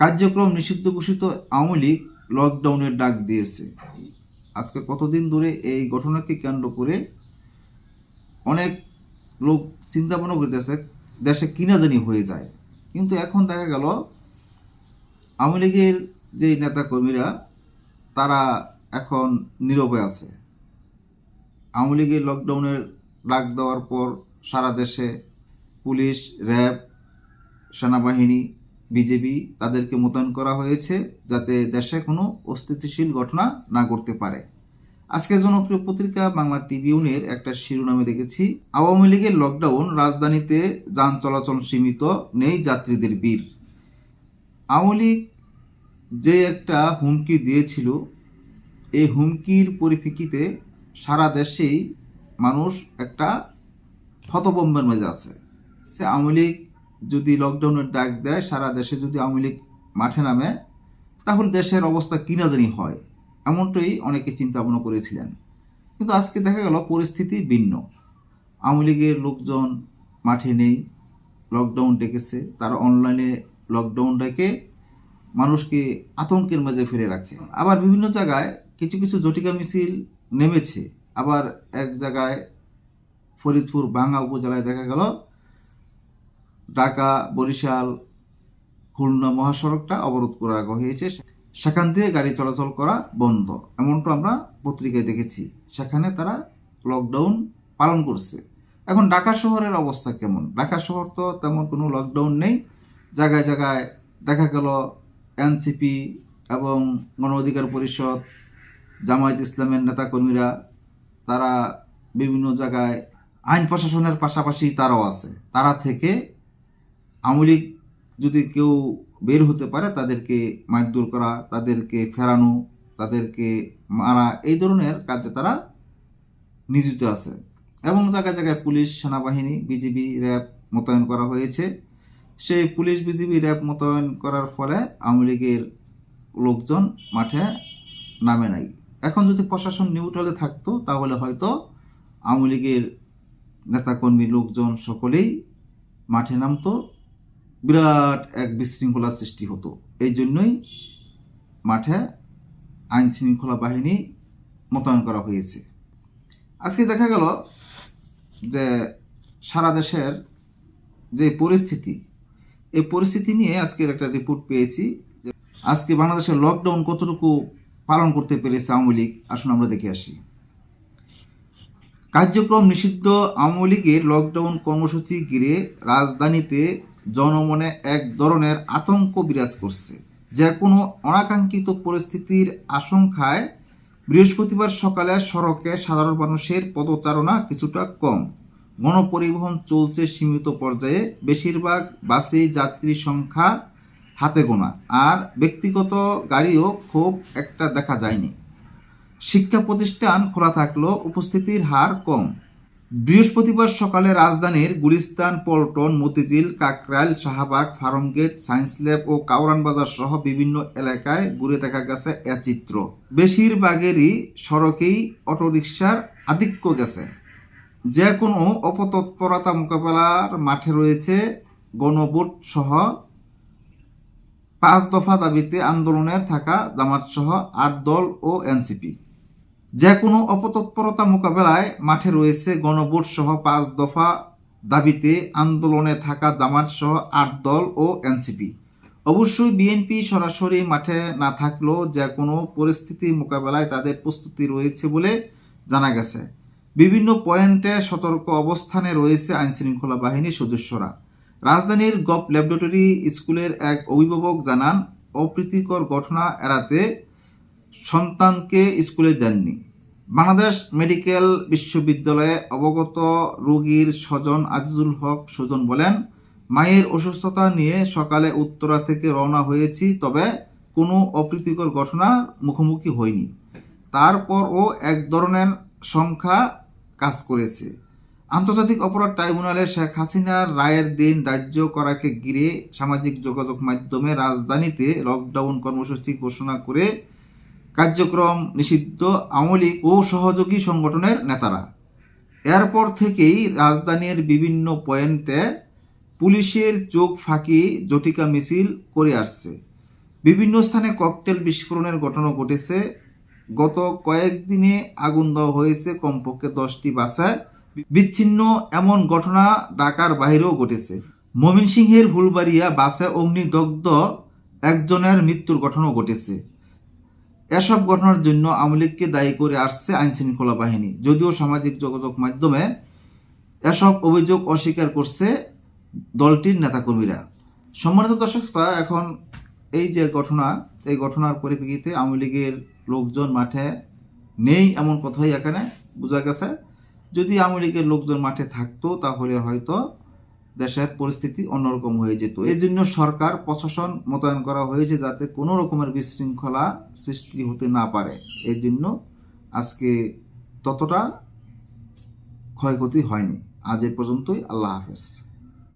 কার্যক্রম নিষিদ্ধ ঘোষিত আওয়ামী লীগ লকডাউনের ডাক দিয়েছে। আজকে কতদিন ধরে এই ঘটনাকে কেন্দ্র করে অনেক লোক চিন্তা ভাবনা করতেছে দেশে কিনা জানি হয়ে যায়। কিন্তু এখন দেখা গেল, আওয়ামী লীগের যে নেতাকর্মীরা, তারা এখন নীরবে আছে। আওয়ামী লীগের লকডাউনের ডাক দেওয়ার পর সারা দেশে পুলিশ, র্যাব, সেনাবাহিনী বিজেপি তাদেরকে মোতায়েন করা হয়েছে যাতে দেশে কোনো অস্তিত্বশীল ঘটনা না করতে পারে। আজকের জনপ্রিয় পত্রিকা বাংলা ট্রিবিউনের একটা শিরোনামে দেখেছি, আওয়ামী লীগের লকডাউন রাজধানীতে যান চলাচল সীমিত, নেই যাত্রীদের বীর আওয়ামী লীগ যে একটা হুমকি দিয়েছিল, এই হুমকির পরিপ্রেক্ষিতে সারা দেশেই মানুষ একটা হতবম্বের মেজে আছে। সে আওয়ামী লীগ যদি লকডাউনের ডাক দেয়, সারা দেশে যদি আওয়ামী লীগ মাঠে নামে, তাহলে দেশের অবস্থা কিনা জানি হয়, এমনটাই অনেকে চিন্তা ভাবনা করেছিলেন। কিন্তু আজকে দেখা গেল পরিস্থিতি ভিন্ন। আওয়ামী লীগের লোকজন মাঠে নেই লকডাউন ডেকেছে, তারা অনলাইনে লকডাউন ডেকে মানুষকে আতঙ্কের মাঝে ফিরে রাখে। আবার বিভিন্ন জায়গায় কিছু কিছু জটিকা মিছিল নেমেছে। আবার এক জায়গায় ফরিদপুর, ভাঙ্গা উপজেলায় দেখা গেল ঢাকা, বরিশাল, খুলনা মহাসড়কটা অবরোধ করে রাখা হয়েছে। সেখান থেকে গাড়ি চলাচল করা বন্ধ। এমনটা আমরা পত্রিকায় দেখেছি। সেখানে তারা লকডাউন পালন করছে। এখন ঢাকা শহরের অবস্থা কেমন? ঢাকা শহর তো তেমন কোনো লকডাউন নেই। জায়গায় জায়গায় দেখা গেল এনসিপি এবং গণ অধিকার পরিষদ, জামায়াত ইসলামের নেতাকর্মীরা, তারা বিভিন্ন জায়গায় আইন প্রশাসনের পাশাপাশি তারাও আছে। তারা থেকে আওয়ামী লীগ যদি কেউ বের হতে পারে, তাদেরকে মারধর করা, তাদেরকে ফেরানো, তাদেরকে মারা, এই ধরনের কাজে তারা নিয়োজিত আছে। এবং জায়গায় জায়গায় পুলিশ, সেনাবাহিনী, বিজিবি র্যাব মোতায়েন করা হয়েছে। সেই পুলিশ, বিজিবি র্যাব মোতায়েন করার ফলে আওয়ামী লীগের লোকজন মাঠে নামে নাই। এখন যদি প্রশাসন নিউট্রালে থাকতো, তাহলে হয়তো আওয়ামী লীগের নেতাকর্মী লোকজন সকলেই মাঠে নামতো। বিরাট এক বিশৃঙ্খলার সৃষ্টি হতো। এই জন্যই মাঠে আইন শৃঙ্খলা বাহিনী মোতায়েন করা হয়েছে। আজকে দেখা গেল যে সারা দেশের যে পরিস্থিতি, এই পরিস্থিতি নিয়ে আজকের একটা রিপোর্ট পেয়েছি যে আজকে বাংলাদেশের লকডাউন কতটুকু পালন করতে পেরেছে আওয়ামী লীগ, আসুন আমরা দেখে আসি। কার্যক্রম নিষিদ্ধ আওয়ামী লীগের লকডাউন কর্মসূচি ঘিরে রাজধানীতে জনমনে এক ধরনের আতঙ্ক বিরাজ করছে, যে কোনো অনাকাঙ্ক্ষিত পরিস্থিতির আশঙ্কায় বৃহস্পতিবার সকালে সড়কে সাধারণ মানুষের পদচারণা কিছুটা কম। গণপরিবহন চলছে সীমিত পর্যায়ে, বেশিরভাগ বাসে যাত্রী সংখ্যা হাতে গোনা, আর ব্যক্তিগত গাড়িও খুব একটা দেখা যায়নি। শিক্ষা প্রতিষ্ঠান খোলা থাকলেও উপস্থিতির হার কম। বৃহস্পতিবার সকালে রাজধানীর গুলিস্তান, পল্টন, মতিঝিল কাকরাইল শাহবাগ, ফার্মগেট সায়েন্স ল্যাব ও কাউরান বাজার সহ বিভিন্ন এলাকায় ঘুরে দেখা গেছে এ চিত্র। বেশিরভাগেরই সড়কেই অটোরিকশার আধিক্য গেছে। যে কোনো অপতৎপরতা মোকাবেলার মাঠে রয়েছে গণভোট সহ পাঁচ দফা দাবিতে আন্দোলনে থাকা জামাত সহ আট দল ও এনসিপি। যে কোনো অপতৎপরতা মোকাবেলায় মাঠে রয়েছে গণভোট সহ পাঁচ দফা দাবিতে আন্দোলনে থাকা জামাত সহ আট দল ও এনসিপি। অবশ্যই বিএনপি সরাসরি মাঠে না থাকলেও যে কোনো পরিস্থিতি মোকাবেলায় তাদের প্রস্তুতি রয়েছে বলে জানা গেছে। বিভিন্ন পয়েন্টে সতর্ক অবস্থানে রয়েছে আইনশৃঙ্খলা বাহিনীর সদস্যরা। রাজধানীর গপ ল্যাবরেটরি স্কুলের এক অভিভাবক জানান, অপ্রীতিকর ঘটনা এড়াতে সন্তানকে স্কুলে দেননি। বাংলাদেশ মেডিকেল বিশ্ববিদ্যালয়ে অবগত রোগীর স্বজন আজিজুল হক সুজন বলেন, মায়ের অসুস্থতা নিয়ে সকালে উত্তরা থেকে রওনা হয়েছি, তবে কোনো অপ্রীতিকর ঘটনার মুখোমুখি হয়নি। তারপরও এক ধরনের সংখ্যা কাজ করেছে। আন্তর্জাতিক অপরাধ ট্রাইব্যুনালে শেখ হাসিনার রায়ের দিন ধার্য করাকে ঘিরে সামাজিক যোগাযোগ মাধ্যমে রাজধানীতে লকডাউন কর্মসূচি ঘোষণা করে কার্যক্রম নিষিদ্ধ আওয়ামী ও সহযোগী সংগঠনের নেতারা। এরপর থেকেই রাজধানীর বিভিন্ন পয়েন্টে পুলিশের চোখ ফাঁকি, জটিকা মিছিল করে আসছে। বিভিন্ন স্থানে ককটেল বিস্ফোরণের ঘটনা ঘটেছে। গত কয়েকদিনে আগুন দেওয়া হয়েছে কমপক্ষে দশটি বাসায়। বিচ্ছিন্ন এমন ঘটনা ঢাকার বাইরেও ঘটেছে। ময়মনসিংহের ফুলবাড়িয়া বাসে অগ্নিদগ্ধ একজনের মৃত্যুর ঘটনাও ঘটেছে। এসব ঘটনার জন্য আওয়ামী লীগকে দায়ী করে আসছে আইন শৃঙ্খলা বাহিনী। যদিও সামাজিক যোগাযোগ মাধ্যমে এসব অভিযোগ অস্বীকার করছে দলটির নেতাকর্মীরা। সম্মানিত দর্শক এখন এই যে ঘটনা, এই ঘটনার পরিপ্রেক্ষিতে আওয়ামী লীগের লোকজন মাঠে নেই এমন কথাই এখানে বোঝা গেছে। যদি আওয়ামী লীগের লোকজন মাঠে থাকতো, তাহলে হয়তো দেশের পরিস্থিতি অন্যরকম হয়ে যেত। এই জন্য সরকার প্রশাসন মোতায়েন করা হয়েছে যাতে কোনো রকমের বিশৃঙ্খলা সৃষ্টি হতে না পারে। এর জন্য আজকে ততটা ক্ষয়ক্ষতি হয়নি। আজ এ পর্যন্তই, আল্লাহ হাফেজ।